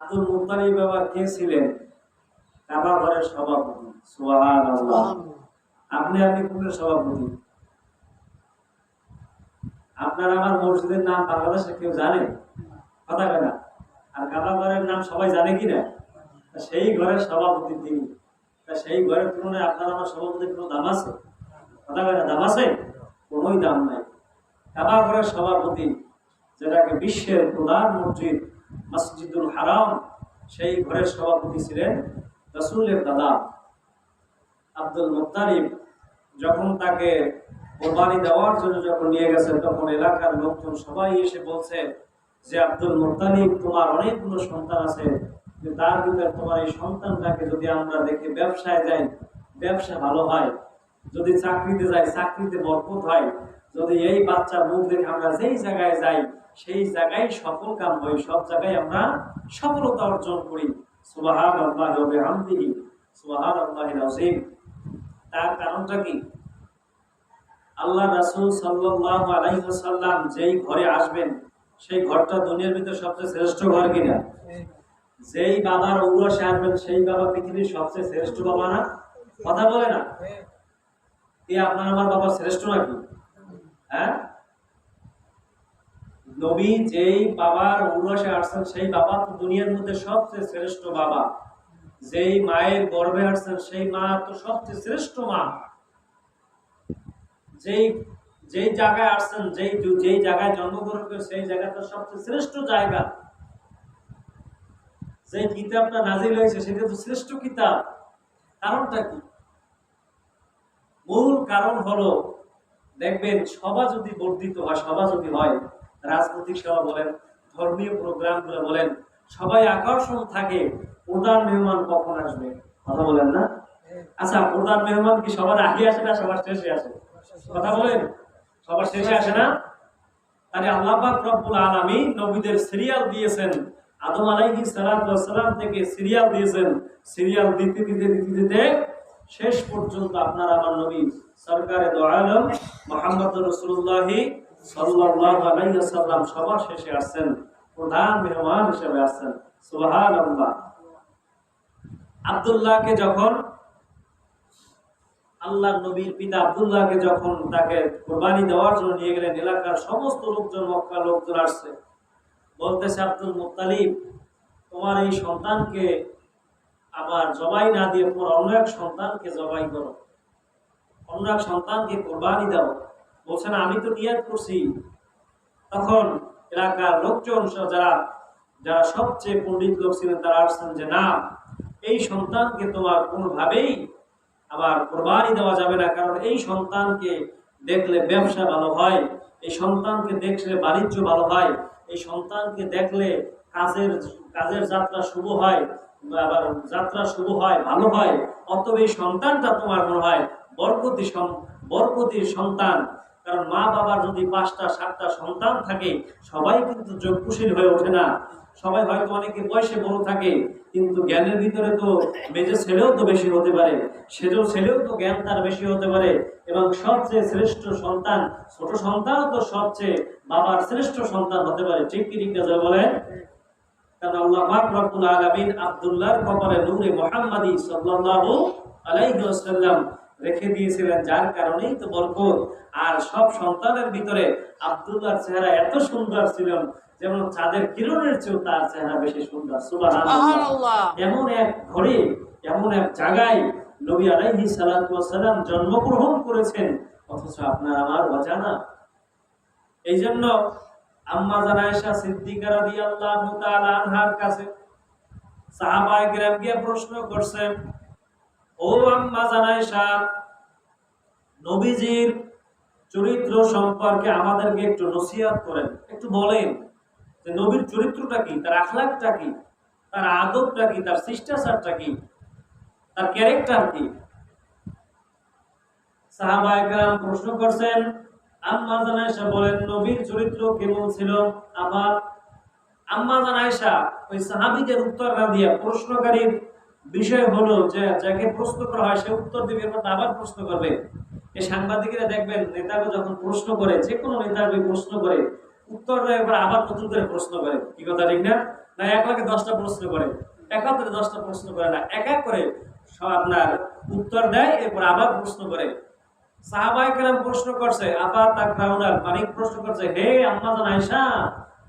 Abdul Muttalib বাবা কে ছিলেন? কাবা ঘরের সভাপতি। সুবহানাল্লাহ। আপনি আপনি কোনের সভাপতি? আপনার আমার মসজিদের নাম বাংলাদেশে কেউ জানে? কথা কয় না। আর কাবা ঘরের নাম সবাই জানে কি না? সেই ঘরের সভাপতি তিনি। তা সেই ঘরের তুলনায় আপনার আমার সভাপতির কোনো দাম আছে? কথা কয় না দাম আছে? কোনোই দাম নাই। কাবা ঘরের সভাপতি যেটাকে বিশ্বের প্রধান মসজিদ মসজিদুল হারাম, সেই ঘরের সভাপতি ছিলেন রসুলের দাদা আব্দুল মুত্তারিব যখন তাকে কোরবানি দেওয়ার জন্য যখন নিয়ে গেছে তখন এলাকার লোকজন সবাই এসে বলছে যে, আব্দুল মুত্তালিব, তোমার অনেকগুলো সন্তান আছে, যে তার ভিতরে তোমার এই সন্তানটাকে যদি আমরা দেখে ব্যবসায় যাই, ব্যবসা ভালো হয়, যদি চাকরিতে যাই, চাকরিতে বরকত হয়, যদি এই বাচ্চার মুখ দেখে আমরা যেই জায়গায় যাই সেই জায়গায় সফল কাম হয় সব জায়গায় আমরা সফলতা অর্জন করি। সুবাহান আল্লাহ হামদিহি সুবাহান আল্লাহ নাজিম তার কারণটা কি? আল্লাহ রাসূল যেই ঘরে আসবেন সেই ঘরটা দুনিয়ার ভিতরে সবচেয়ে শ্রেষ্ঠ ঘর কিনা? যেই বাবার ঔরসে আসবেন সেই বাবা পৃথিবীর সবচেয়ে শ্রেষ্ঠ বাবা না? কথা বলে না? এ আপনার আমার বাবা শ্রেষ্ঠ নাকি? হ্যাঁ? নবী যেই বাবার ঔরসে আসছেন, সেই বাবা তো দুনিয়ার মধ্যে সবচেয়ে শ্রেষ্ঠ বাবা। যেই মায়ের গর্ভে আসছেন, সেই মা তো সবচেয়ে শ্রেষ্ঠ মা। যেই যেই জায়গায় আসছেন, যেই যেই জায়গায় জন্মগ্রহণ করে সেই জায়গাটা সবচেয়ে শ্রেষ্ঠ জায়গা। যে কিতাবটা নাজিল হয়েছে, সেটা তো শ্রেষ্ঠ কিতাব। কারণটা কি? মূল কারণ হলো, দেখবেন, সভা যদি বর্ধিত হয়, সভা যদি হয় রাজনৈতিক সভা বলেন, ধর্মীয় প্রোগ্রামগুলো বলেন, সবাই আকর্ষণ থাকে, প্রধান মেহমান কখন আসবে? কথা বলেন না? আচ্ছা প্রধান মেহমান কি সবার আগে আসে না সবার শেষে আসে? কথা বলেন। সবার শেষে আসে না? তাহলে আল্লাহ পাক রব্বুল আলামিন নবীদের সিরিয়াল দিয়েছেন। আদম আলাইহি সালাম থেকে সিরিয়াল দিয়েছেন। সিরিয়াল দিতে দিতে দিতে দিতে শেষ পর্যন্ত আপনার আমার নবী সরকারে দো আলম মুহাম্মদ রাসূলুল্লাহ সবার শেষে আসছেন, প্রধান মেহমান হিসেবে আসছেন। যখন আল্লাহ নবীর পিতা আব্দুল্লাহকে যখন তাকে কোরবানি দেওয়ার জন্য নিয়ে গেলেন, এলাকার সমস্ত লোকজন, মক্কা লোকজন আসছে। বলতেছে, আব্দুল মুত্তালিব, তোমার এই সন্তানকে আবার জবাই না দিয়ে তোমার অন্য এক সন্তানকে জবাই করো। অন্য এক সন্তানকে কোরবানি দাও। বলছেন আমি তো নিয়াত করছি। তখন এলাকার লোকজন, যারা যারা সবচেয়ে পণ্ডিত লোক ছিলেন, তারা আসছেন যে, না, এই সন্তানকে তোমার কোনোভাবেই আবার কোরবানি দেওয়া যাবে না, কারণ এই সন্তানকে দেখলে ব্যবসা ভালো হয়, এই সন্তানকে দেখলে বাণিজ্য ভালো হয়, এই সন্তানকে দেখলে কাজের কাজের যাত্রা শুভ হয়, আবার যাত্রা শুভ হয়, ভালো হয়, অতএব এই সন্তানটা তোমার মনে হয় বরকতি বরকতির সন্তান। কারণ মা বাবার যদি পাঁচটা, সাতটা সন্তান থাকে, সবাই কিন্তু যোগ্যশীল হয়ে ওঠে না। সবাই হয়তো অনেকে বয়সে বড় থাকে, কিন্তু জ্ঞানের ভিতরে তো মেজে ছেলেও তো বেশি হতে পারে, সেজো ছেলেও তো জ্ঞান তার বেশি হতে পারে, এবং সবচেয়ে শ্রেষ্ঠ সন্তান, ছোট সন্তানও তো সবচেয়ে বাবার শ্রেষ্ঠ সন্তান হতে পারে। ঠিক কি ঠিক আছে বলে কারণ আল্লাহ রব্বুল আলামিন আব্দুল্লাহর কপালে নূরে মুহাম্মাদি সাল্লাল্লাহু আলাইহি ওয়াসাল্লাম রেখে দিয়েছিলেন যার কারণেই তো বরকত। আর সব সন্তানের ভিতরে আব্দুল্লাহর চেহারা এত সুন্দর ছিল যেমন চাঁদের কিরণের চেয়েও তার চেহারা বেশি সুন্দর। সুবহানাল্লাহ। এমন এক ঘরে এমন এক জায়গায় নবী আলাইহি ওয়াসালাম জন্মগ্রহণ করেছেন অথচ আপনার আমার অজানা। এই জন্য আম্মা জানায়শা সিদ্দিকা রাদিয়াল্লাহু তাআলা আনহার কাছে সাহাবায়ে কেরাম গিয়ে প্রশ্ন করছেন ও আম্মা জানায়শা নবীজির চরিত্র সম্পর্কে আমাদেরকে একটু নসিহত করেন। একটু বলেন যে নবীর চরিত্রটা কি, তার আখলাকটা কি, তার আদবটা কি, তার শিষ্টাচারটা কি, তার ক্যারেক্টার কি? সাহাবা একরাম প্রশ্ন করছেন, আম্মা জানাইশা বলেন, নবীর চরিত্র কেমন ছিল? আবার আম্মা জানাইশা ওই সাহাবিদের উত্তর না দিয়া প্রশ্নকারীর বিষয় হলো যে যাকে প্রশ্ন করা হয়, সে উত্তর দিবে এরপর আবার প্রশ্ন করবে। এই সাংবাদিকেরা দেখবেন নেতাকে যখন প্রশ্ন করে যে কোনো নেতাকে প্রশ্ন করে উত্তর দেয় এবার আবার নতুন করে প্রশ্ন করে। কি কথা, ঠিক না? না, এক লাখে দশটা প্রশ্ন করে। একাত্তরে দশটা প্রশ্ন করে না, এক এক করে সব আপনার উত্তর দেয়, এরপর আবার প্রশ্ন করে। সাহাবাই কেরাম প্রশ্ন করছে আবার তাক রাউনার মানিক প্রশ্ন করছে, হে আম্মা আয়সা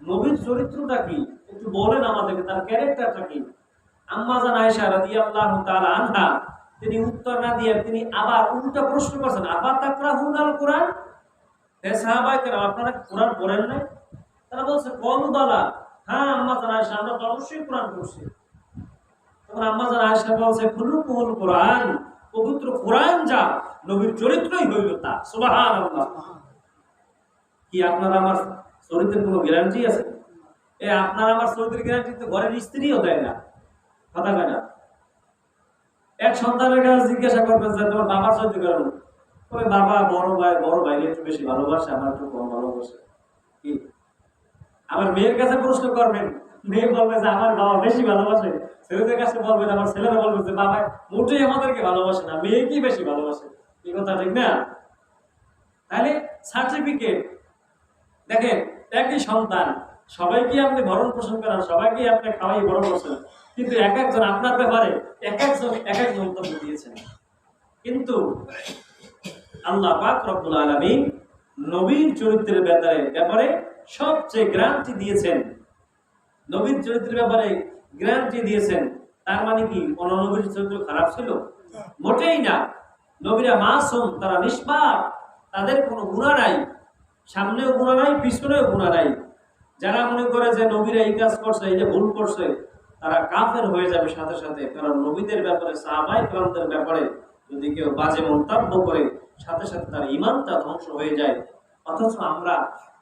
নবীর চরিত্রটা কি? একটু বলেন আমাদেরকে, তার ক্যারেক্টারটা কি? আম্মা জান আয়সা রাদিয়াল্লাহু তাআলা আনহা, তিনি উত্তর না দিয়ে তিনি আবার উল্টা প্রশ্ন করছেন আবার তাক রাউনাল কোরআন? সাহাবাই আপনারা কোরআন পড়েন নাই? তারা বলছে হ্যাঁ আম্মা জান আয়সা আমরা তো অবশ্যই কোরআন পড়ছি। তখন আম্মা জান আয়সা বলছে পবিত্র কোরআন যা, নবীর চরিত্রই হইল তা। কি, আপনার আমার চরিত্রের কোনো গ্যারান্টি আছে? এ, আপনার আমার চরিত্রের গ্যারান্টি তো ঘরের স্ত্রীও দেয় না। না এক সন্তানের কাছে জিজ্ঞাসা করবেন যে, তোমার কেমন? ওই বাবা বড় ভাই বড় ভাই একটু বেশি ভালোবাসে, আমার একটু কম ভালোবাসে। কি? আমার মেয়ের কাছে প্রশ্ন করবেন। মেয়ে বলবে যে, আমার বাবা বেশি ভালোবাসে? ছেলেদের কাছে বলবেন, আমার ছেলেরা বলবে যে, বাবা মোটেই আমাদেরকে ভালোবাসে না মেয়ে কি বেশি ভালোবাসে। এই কথা ঠিক না? তাহলে সার্টিফিকেট দেখেন, একই সন্তান সবাইকে আপনি ভরণ পোষণ করেন সবাইকে আপনি খাওয়াই বড় করছেন। কিন্তু এক একজন আপনার ব্যাপারে এক একজন এক এক মন্তব্য দিয়েছেন। কিন্তু আল্লাহ পাক রব্বুল আলামিন নবীর চরিত্রের ব্যাপারে ব্যাপারে সবচেয়ে গ্রান্টি দিয়েছেন। নবীর চরিত্রের ব্যাপারে গ্যারান্টি দিয়েছেন। তার মানে কি? কোন নবীর চরিত্র খারাপ ছিল? মোটেই না। নবীরা মাসুম, তারা নিষ্পাপ। তাদের কোনো গুণা নাই। সামনেও গুণা নাই, পিছনেও গুণা নাই। যারা মনে করে যে নবীরা এই কাজ করছে, এই যে ভুল করছে তারা কাফের হয়ে যাবে সাথে সাথে। কারণ নবীদের ব্যাপারে, সাহাবাই ক্রান্তের ব্যাপারে যদি কেউ বাজে মন্তব্য করে, সাথে সাথে তার ইমানটা ধ্বংস হয়ে যায়। অথচ আমরা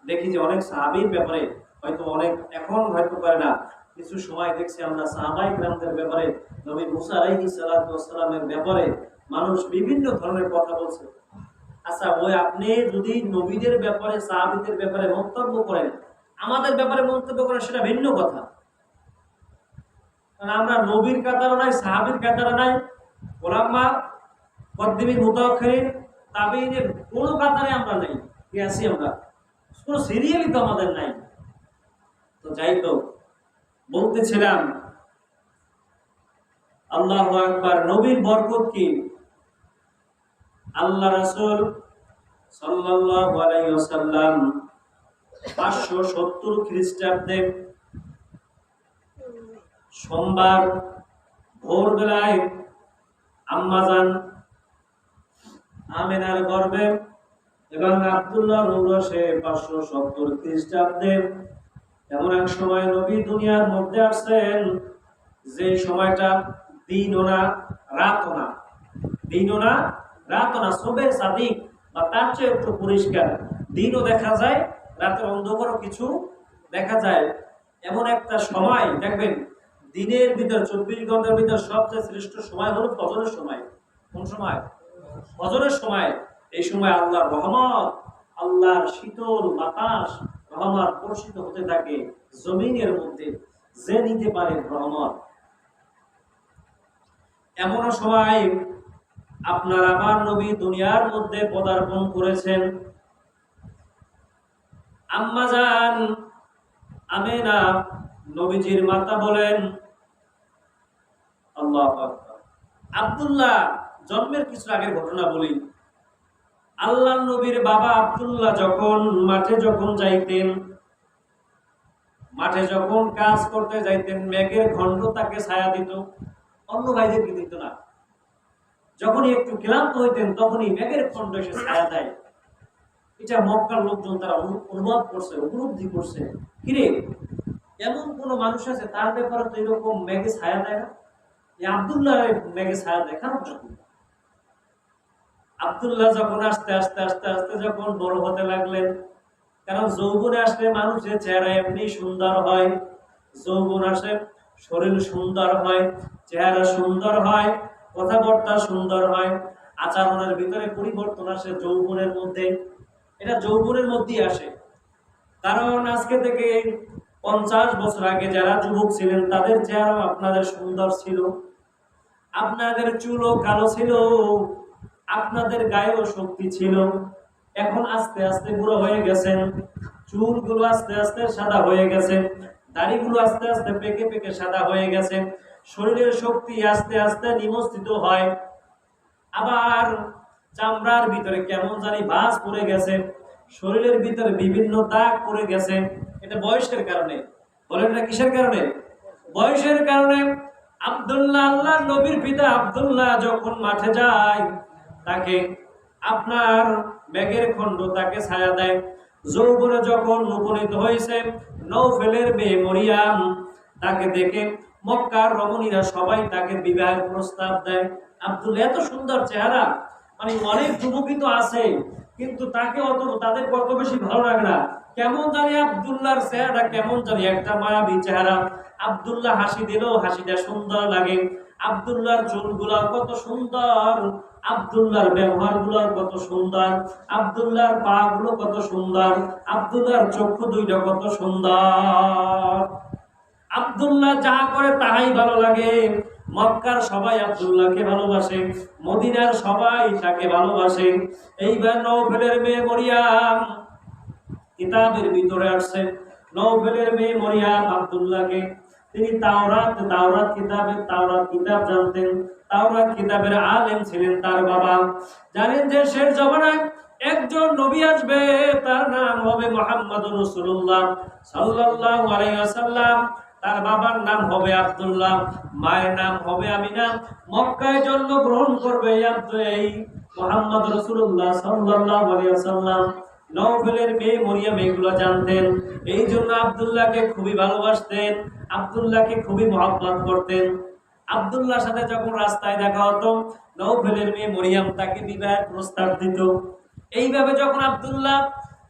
দেখি যে অনেক সাহাবির ব্যাপারে হয়তো অনেক এখন হয়তো পারে না। কিছু সময় দেখছি আমরা সাহাবাই গ্রামদের ব্যাপারে, নবী মুসা আলাইহি সালামের ব্যাপারে মানুষ বিভিন্ন ধরনের কথা বলছে। আচ্ছা ওই আপনি যদি নবীদের ব্যাপারে, সাহাবিদের ব্যাপারে মন্তব্য করেন, আমাদের ব্যাপারে মন্তব্য করেন সেটা ভিন্ন কথা। কারণ আমরা নবীর কাতারও নাই, সাহাবির কাতারও নাই। ওলাম্মা কদ্দিমির মুতাক্ষরিন তাবিনের কোনো কাতারে আমরা নাই, কি আছি আমরা? কোনো সিরিয়ালই তো আমাদের নাই। তো যাই তো বলতেছিলাম, আল্লাহ আকবার, নবীর বরকত কি? আল্লাহ রাসূল সাল্লাল্লাহু আলাইহি ওয়াসাল্লাম 570 খ্রিস্টাব্দে সোমবার ভোরবেলায় আম্মাজান আমেনার গর্বে এবং আব্দুল্লাহ রৌরসে পাঁচশো সত্তর খ্রিস্টাব্দে এমন এক সময় নবী দুনিয়ার মধ্যে আসছেন যে সময়টা দিনও না রাতও না দিনও না রাতও না সবে সাদিক, বা তার চেয়ে একটু পরিষ্কার। দিনও দেখা যায়, রাতের অন্ধকারও কিছু দেখা যায়। এমন একটা সময়, দেখবেন দিনের ভিতর, চব্বিশ ঘণ্টার ভিতর সবচেয়ে শ্রেষ্ঠ সময় হলো ফজরের সময়। কোন সময়? ফজরের সময়। এই সময় আল্লাহর রহমত, আল্লাহর শীতল বাতাস, রহমত বর্ষিত হতে থাকে জমিনের মধ্যে। যে নিতে পারে রহমত। এমন সময় আপনার আমার নবী দুনিয়ার মধ্যে পদার্পণ করেছেন। আম্মা যান আমেনা নবীজির মাতা বলেন, আল্লাহ আব্দুল্লাহ, জন্মের কিছু আগের ঘটনা বলি। আল্লাহ নবীর বাবা আব্দুল্লাহ যখন মাঠে যখন যাইতেন, মাঠে যখন কাজ করতে যাইতেন, মেঘের খণ্ড তাকে ছায়া দিত, অন্য ভাইদেরকে দিত না। যখনই একটু ক্লান্ত হইতেন, তখনই মেঘের খণ্ড এসে ছায়া দেয়। এটা মক্কার লোকজন তারা অনু- অনুভব করছে, উপলব্ধি করছে। কিরে এমন কোন মানুষ আছে, তার ব্যাপারে তো এরকম মেঘে ছায়া দেয় না। এই আবদুল্লাহ মেঘে ছায়া দেয় কি? আবদুল্লাহ যখন আস্তে আস্তে আস্তে আস্তে যখন বড় হতে লাগলেন, কারণ যৌবনে আসলে মানুষের চেহারা এমনি সুন্দর হয়। যৌবন আসে, শরীর সুন্দর হয়, চেহারা সুন্দর হয়, কথাবার্তা সুন্দর হয়, আচরণের ভিতরে পরিবর্তন আসে যৌবনের মধ্যে। এটা যৌবনের মধ্যেই আসে। কারণ আজকে থেকে পঞ্চাশ বছর আগে যারা যুবক ছিলেন, তাদের চেহারা আপনাদের সুন্দর ছিল। আপনাদের চুলও কালো ছিল। আপনাদের গায়েও শক্তি ছিল। এখন আস্তে আস্তে বুড়ো হয়ে গেছেন। চুলগুলো আস্তে আস্তে সাদা হয়ে গেছে। দাড়িগুলো আস্তে আস্তে পেকে পেকে সাদা হয়ে গেছে। শরীরের শক্তি আস্তে আস্তে নিমজ্জিত হয়। আবার চামড়ার ভিতরে কেমন জানি ভাঁজ পড়ে গেছে। শরীরের ভিতরে বিভিন্ন দাগ পড়ে গেছে। এটা বয়সের কারণে। বলেন এটা কিসের কারণে? বয়সের কারণে আব্দুল্লাহ, আল্লাহ নবীর পিতা আব্দুল্লাহ যখন মাঠে যায়, তাকে আপনার ব্যাগের খণ্ড তাকে ছায়া দেয়। যৌবনে যখন উপনীত হয়েছে নৌফেলের মেয়ে মরিয়াম তাকে দেখে মক্কার রমণীরা সবাই তাকে বিবাহের প্রস্তাব দেয়। আব্দুল, এত সুন্দর চেহারা। মানে অনেক যুবকই তো আছে। কিন্তু তাকে অত তাদের কত বেশি ভালো লাগে না। কেমন জানি আব্দুল্লাহর চেহারা কেমন জানি, একটা মায়াবী চেহারা। আব্দুল্লাহ হাসি দিলেও হাসিটা সুন্দর লাগে। আব্দুল্লাহর চুলগুলা কত সুন্দর। আব্দুল্লাহর ব্যবহারগুলো কত সুন্দর। আব্দুল্লাহর পা গুলো কত সুন্দর। আব্দুল্লাহর চক্ষু দুইটা কত সুন্দর। আব্দুল্লাহ যা করে তাহাই ভালো লাগে। মক্কার সবাই আব্দুল্লাহকে ভালোবাসে, মদিনার সবাই তাকে ভালোবাসে। এইবার নৌফেলের মেয়ে মরিয়াম কিতাবের ভিতরে আসছে। নৌফেলের মেয়ে মরিয়াম আব্দুল্লাহকে। তিনি তাওরাত তাওরাত কিতাবের তাওরাত কিতাব জানতেন। তাওরাত কিতাবের আলেম ছিলেন তার বাবা। জানেন যে শেষ জমানায় একজন নবী আসবে, তার নাম হবে মোহাম্মদ রসুল্লাহ সাল্লাল্লাহু আলাইহি ওয়াসাল্লাম। তার বাবার নাম হবে আব্দুল্লাহ, মায়ের নাম হবে আমিনা। মক্কায় জন্মগ্রহণ করবে এই মোহাম্মদ রসুল্লাহ আলাইহি নওফেলের মেয়ে জানতেন। এই জন্য আব্দুল্লাহকে খুবই ভালোবাসতেন, আব্দুল্লাহকে খুবই করতেন। আব্দুল্লাহর সাথে যখন রাস্তায় দেখা হতো, নওফেলের মেয়ে মরিয়াম তাকে বিবাহের প্রস্তাব দিত। এইভাবে যখন আব্দুল্লাহ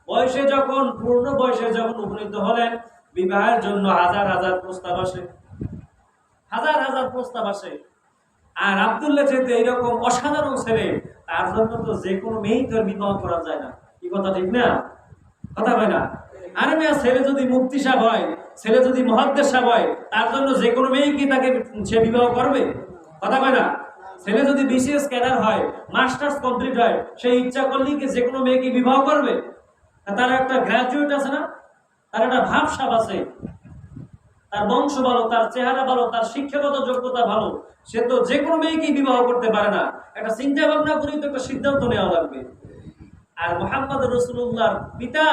বয়সে যখন, পূর্ণ বয়সে যখন উপনীত হলেন বিবাহের জন্য হাজার হাজার প্রস্তাব আসে। হাজার হাজার প্রস্তাব আসে। আর আব্দুল্লাহ যেহেতু এইরকম অসাধারণ ছেলে, তার জন্য তো যে কোনো মেয়েই বিবাহ করা যায় না। কি কথা ঠিক না? কথা হয় না? আরে মেয়ে, ছেলে যদি মুক্তি সাহেব হয়, ছেলে যদি মহাদ্দেশ সাহেব হয়, তার জন্য যে কোনো মেয়েই কি তাকে সে বিবাহ করবে? কথা হয় না? ছেলে যদি বিসিএস ক্যাডার হয়, মাস্টার্স কমপ্লিট হয়, সে ইচ্ছা করলেই কি যে কোনো মেয়েকে বিবাহ করবে? তার একটা গ্র্যাজুয়েট আছে না? তার একটা ভাবসাব আছে। তার বংশ ভালো, তার চেহারা ভালো, তার শিক্ষাগত যোগ্যতা ভালো, সে তো যে কোনো মেয়েকেই বিবাহ করতে পারে না। একটা চিন্তা ভাবনা করেই তো একটা সিদ্ধান্ত নেওয়া লাগবে। আর মোহাম্মদ রসুল্লাহর পিতা,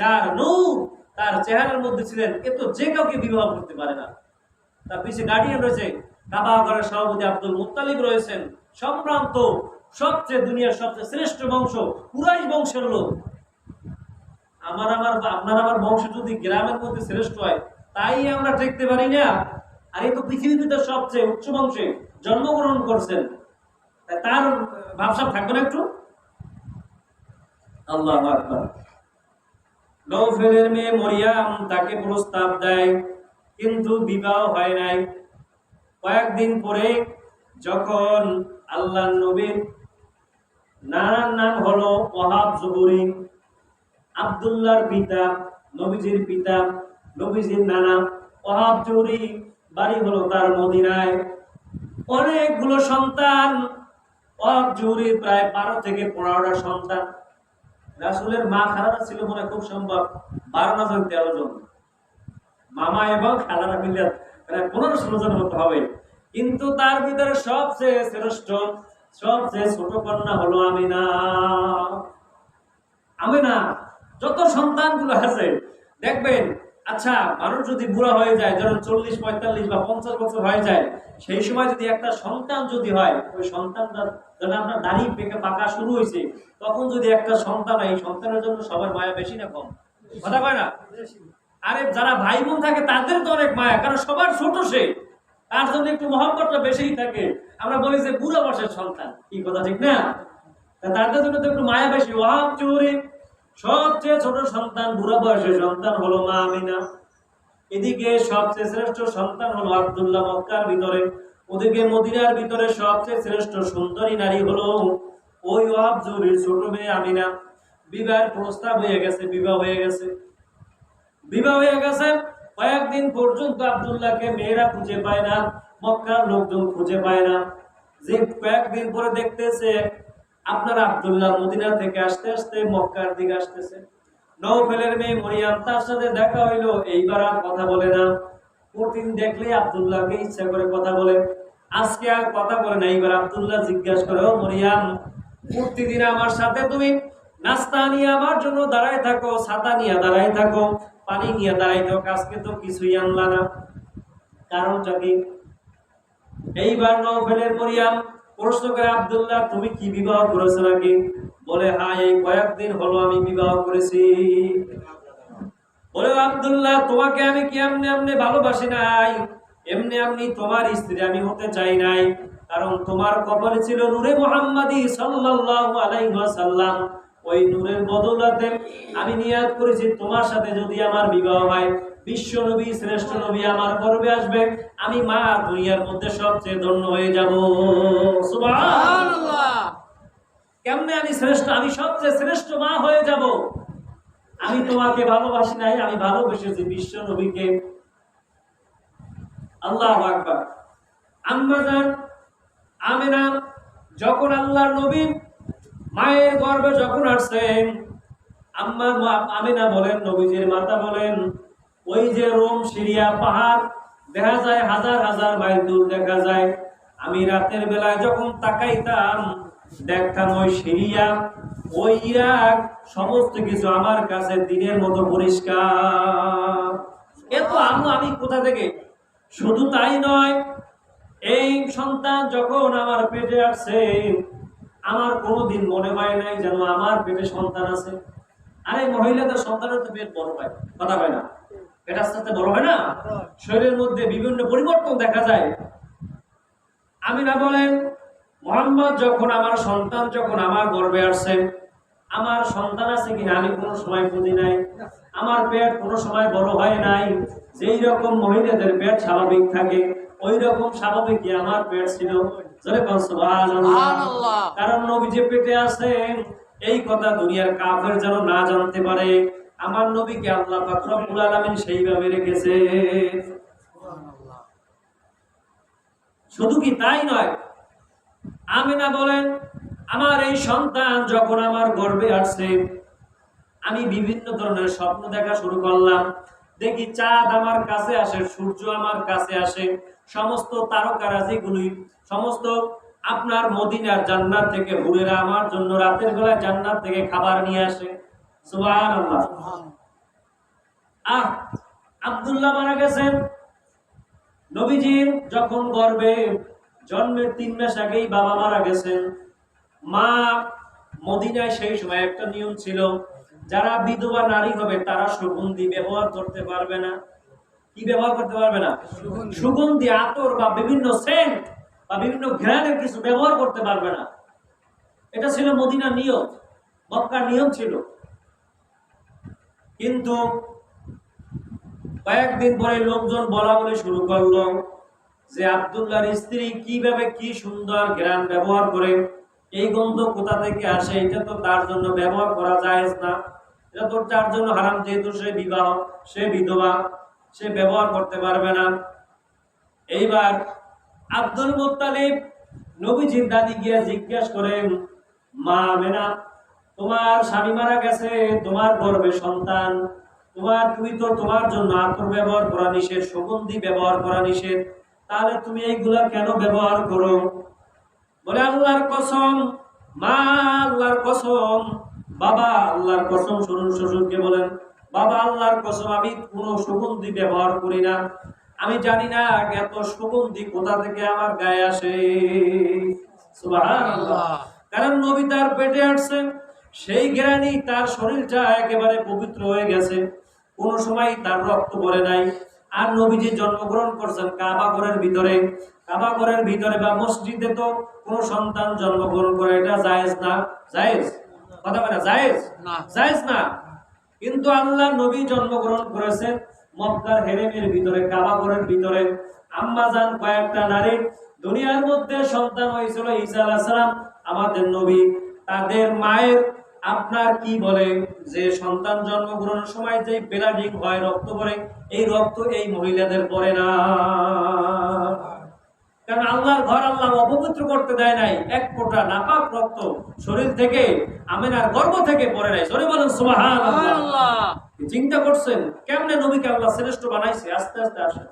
যার নূর, তার চেহারার মধ্যে ছিলেন, এ তো যে কাউকে বিবাহ করতে পারে না। তার পিছিয়ে গার্ডিয়ান রয়েছে, কাবা ঘরের সভাপতি আব্দুল মুত্তালিব রয়েছেন। সম্ভ্রান্ত, সবচেয়ে দুনিয়ার সবচেয়ে শ্রেষ্ঠ বংশ কুরাইশ বংশের লোক। আমার আমার আপনার আমার বংশ যদি গ্রামের মধ্যে শ্রেষ্ঠ হয়, তাই আমরা দেখতে পারি না। আর এই তো পৃথিবীর ভিতরে সবচেয়ে উচ্চ বংশে জন্মগ্রহণ করছেন। তার ভাবসাব থাকবে না একটু? আল্লাহ নৌফেলের মেয়ে মরিয়াম তাকে প্রস্তাব দেয়, কিন্তু বিবাহ হয় নাই। কয়েকদিন পরে যখন আল্লাহ নবীর নানার নাম হলো ওহাব জুবুরি আব্দুল্লাহর পিতা, নবীজির পিতা, নবীজির নানা। ওহাব জুরি বাড়ি হলো তার মদিনায়। অনেকগুলো সন্তান। ওহাব জুরির প্রায় বারো থেকে পনেরোটা সন্তান। রাসুলের মা খালারা ছিল মনে খুব সম্ভব। বারো না জন, তেরো জন। মামা এবং খালারা মিলে প্রায় পনেরো ষোলো জনের মতো হবে। কিন্তু তার ভিতরে সবচেয়ে শ্রেষ্ঠ, সবচেয়ে ছোট কন্যা হলো আমিনা। আমিনা যত সন্তানগুলো আছে, দেখবেন আচ্ছা মানুষ যদি বুড়া হয়ে যায়, ধরুন চল্লিশ, পঁয়তাল্লিশ বা পঞ্চাশ বছর হয়ে যায়, সেই সময় যদি একটা সন্তান যদি হয়, ওই সন্তানটা যখন আপনার দাড়ি পেকে পাকা শুরু হয়েছে, তখন যদি একটা সন্তান হয়, এই সন্তানের জন্য সবার মায়া বেশি না কম? কথা কয় না? আরে, যারা ভাই বোন থাকে, তাদের তো অনেক মায়া, কারণ সবার ছোট সে। তার জন্য একটু মহব্বতটা বেশিই থাকে। আমরা বলি যে, বুড়া বয়সের সন্তান। কি কথা, ঠিক না? তাদের জন্য তো একটু মায়া বেশি। ওয়াব চৌরি। সবচেয়ে ছোট সন্তান, বুড়া বয়সের সন্তান হলো মা আমিনা। এদিকে সবচেয়ে শ্রেষ্ঠ সন্তান হলো আবদুল্লাহ মক্কার ভিতরে। ওদিকে মদিনার ভিতরে সবচেয়ে শ্রেষ্ঠ সুন্দরী নারী হলো ওই ওয়াব জুরির ছোট মেয়ে আমিনা। বিবাহের প্রস্তাব হয়ে গেছে, বিবাহ হয়ে গেছে। বিবাহ হয়ে গেছে, কয়েকদিন পর্যন্ত আবদুল্লাহকে মেয়েরা খুঁজে পায় না, মক্কার লোকজন খুঁজে পায় না। যে কয়েকদিন পরে দেখতেছে আপনার আব্দুল্লাহ মদিনা থেকে আসতে আসতে মক্কার দিকে আসতেছে। নৌফেলের মেয়ে মরিয়াম তার সাথে দেখা হইল, এইবার আর কথা বলে না। প্রতিদিন দেখলে আব্দুল্লাহকে ইচ্ছা করে কথা বলে। আজকে আর কথা বলে না, এইবার আবদুল্লাহ জিজ্ঞাসা করে, ও মরিয়াম, প্রতিদিন আমার সাথে তুমি নাস্তা নিয়ে আমার জন্য দাঁড়ায় থাকো, ছাতা নিয়ে দাঁড়ায় থাকো, পানি নিয়ে দাঁড়ায় থাকো, আজকে তো কিছুই আনলা না। কারণটা কি? এইবার নৌফেলের মরিয়াম প্রশ্ন করে আব্দুল্লাহ, তুমি কি বিবাহ করেছ নাকি? বলে হ্যাঁ এই কয়েকদিন হলো আমি বিবাহ করেছি। বলে, আব্দুল্লাহ, তোমাকে আমি কি এমনি এমনি ভালোবাসি নাই? এমনি এমনি তোমার স্ত্রী আমি হতে চাই নাই। কারণ তোমার কপালে ছিল নূরে মোহাম্মদী সাল্লাল্লাহু আলাইহি ওয়াসাল্লাম। ওই নূরের বদৌলতে আমি নিয়াত করেছি তোমার সাথে যদি আমার বিবাহ হয়। বিশ্ব নবী, শ্রেষ্ঠ নবী আমার গর্বে আসবে। আমি মা দুনিয়ার মধ্যে সবচেয়ে ধন্য হয়ে যাব। কেমনে আমি শ্রেষ্ঠ, আমি সবচেয়ে শ্রেষ্ঠ মা হয়ে যাব? আমি তোমাকে ভালোবাসি নাই, আমি ভালোবেসেছি বিশ্ব নবীকে। আল্লাহ আকবার। আম্মা আমেনা, যখন আল্লাহর নবী মায়ের গর্বে যখন আসছেন, আম্মা আমিনা বলেন, নবীজির মাতা বলেন ওই যে রোম, সিরিয়া, পাহাড়, দেখা যায় হাজার হাজার মাইল দূর দেখা যায়। আমি রাতের বেলায় যখন তাকাইতাম, দেখতাম ওই সিরিয়া, ওই ইরাক, সমস্ত কিছু আমার কাছে দিনের মতো পরিষ্কার। এত আম্মু, আমি কোথা থেকে? শুধু তাই নয়, এই সন্তান যখন আমার পেটে আসছে, আমার কোনোদিন মনে হয় নাই যেন আমার পেটে সন্তান আছে। আরে মহিলাদের সন্তানের তো পেট বড় হয়, কথা হয় না। পেট আস্তে আস্তে বড় হয় না? শরীরের মধ্যে বিভিন্ন পরিবর্তন দেখা যায়। আমিনা বলেন মোহাম্মদ যখন আমার সন্তান যখন আমার গর্ভে আসছে আমার সন্তান আছে কিনা আমি কোনো সময় বুঝি নাই। আমার পেট কোনো সময় বড় হয় নাই। যেই রকম মহিলাদের পেট স্বাভাবিক থাকে ওই রকম স্বাভাবিকই আমার পেট ছিল। কারণ নবী যে পেটে আছেন। এই কথা দুনিয়ার কাফের যেন না জানতে পারে। আমার নবীকে আল্লাহ রব্বুল আলামিন সেইভাবে রেখেছে। শুধু কি তাই নয়? আমিনা বলেন, আমার এই সন্তান যখন আমার গর্ভে আসছে, আমি বিভিন্ন ধরনের স্বপ্ন দেখা শুরু করলাম। দেখি চাঁদ আমার কাছে আসে, সূর্য আমার কাছে আসে, সমস্ত তারকারাজিগুলি সমস্ত আপনার মদিনার জান্নাত থেকে হুরেরা আমার জন্য রাতের বেলায় জান্নাত থেকে খাবার নিয়ে আসে। সুবহানাল্লাহ। আহ আব্দুল্লাহ মারা গেছেন। নবীজির যখন গর্ভে জন্মের তিন মাস আগেই বাবা মারা গেছেন মা মদিনায় সেই সময় একটা নিয়ম ছিল যারা বিধবা নারী হবে তারা সুগন্ধি ব্যবহার করতে পারবে না। কি ব্যবহার করতে পারবে না? সুগন্ধি। আতর বা বিভিন্ন সেন্ট বা বিভিন্ন ঘ্রাণের কিছু ব্যবহার করতে পারবে না। এটা ছিল মদিনার নিয়ম মক্কার নিয়ম ছিল। কিন্তু কয়েকদিন পরে লোকজন বলা বলে শুরু করল যে আব্দুল্লাহর স্ত্রী কীভাবে কি সুন্দর গ্রাম ব্যবহার করে, এই গন্ধ কোথা থেকে আসে, এটা তো তার জন্য ব্যবহার করা যায় না। এটা তো তার জন্য হারাম, যেহেতু সে বিবাহ, সে বিধবা, সে ব্যবহার করতে পারবে না। এইবার আব্দুল মুত্তালিব নবীজির দাদি গিয়ে জিজ্ঞেস করেন, মা মেনা তোমার স্বামী মারা গেছে, তোমার গর্ভে সন্তান। তোমার, তুমি তো তোমার জন্য আতর ব্যবহার করা নিষেধ, সুগন্ধি ব্যবহার করা নিষেধ। তাহলে তুমি এইগুলা কেন ব্যবহার করো? বলে আল্লাহর কসম, মা আল্লাহর কসম, বাবা আল্লাহর কসম শুনুন শ্বশুরকে বলেন, বাবা আল্লাহর কসম, আমি কোনো সুগন্ধি ব্যবহার করি না। আমি জানি না এত সুগন্ধি কোথা থেকে আমার গায়ে আসে। কারণ নবী তার পেটে আসছে। সেই জ্ঞানী তার শরীরটা একেবারে পবিত্র হয়ে গেছে। কোনো সময় তার রক্ত পড়ে নাই। আর নবীজি জন্মগ্রহণ করছেন কাবা ঘরের ভিতরে। কাবা ঘরের ভিতরে বা মসজিদে তো কোনো সন্তান জন্মগ্রহণ করে এটা জায়েজ না? জায়েজ? কথা বলে জায়েজ? না। জায়েজ না? কিন্তু আল্লাহ নবী জন্মগ্রহণ করেছেন মক্কার হেরেমের ভিতরে কাবা ঘরের ভিতরে। আম্মা জান কয়েকটা নারী দুনিয়ার মধ্যে সন্তান হয়েছিল ঈসা আলাইহিস সালাম আমাদের নবী। তাদের মায়ের আপনার কি বলে যে সন্তান জন্মগ্রহণের সময় যে ব্লাডিং হয় রক্ত পড়ে এই রক্ত এই মহিলাদের পড়ে না। কারণ আল্লাহর ঘর আল্লাহ অপবিত্র করতে দেয় নাই। এক ফোঁটা নাপাক রক্ত শরীর থেকে আমেনার গর্ভ থেকে পড়ে নাই। সরে বলেন সুবহানাল্লাহ। চিন্তা করছেন কেমনে নবীকে আল্লাহ শ্রেষ্ঠ বানাইছে? আস্তে আস্তে আসে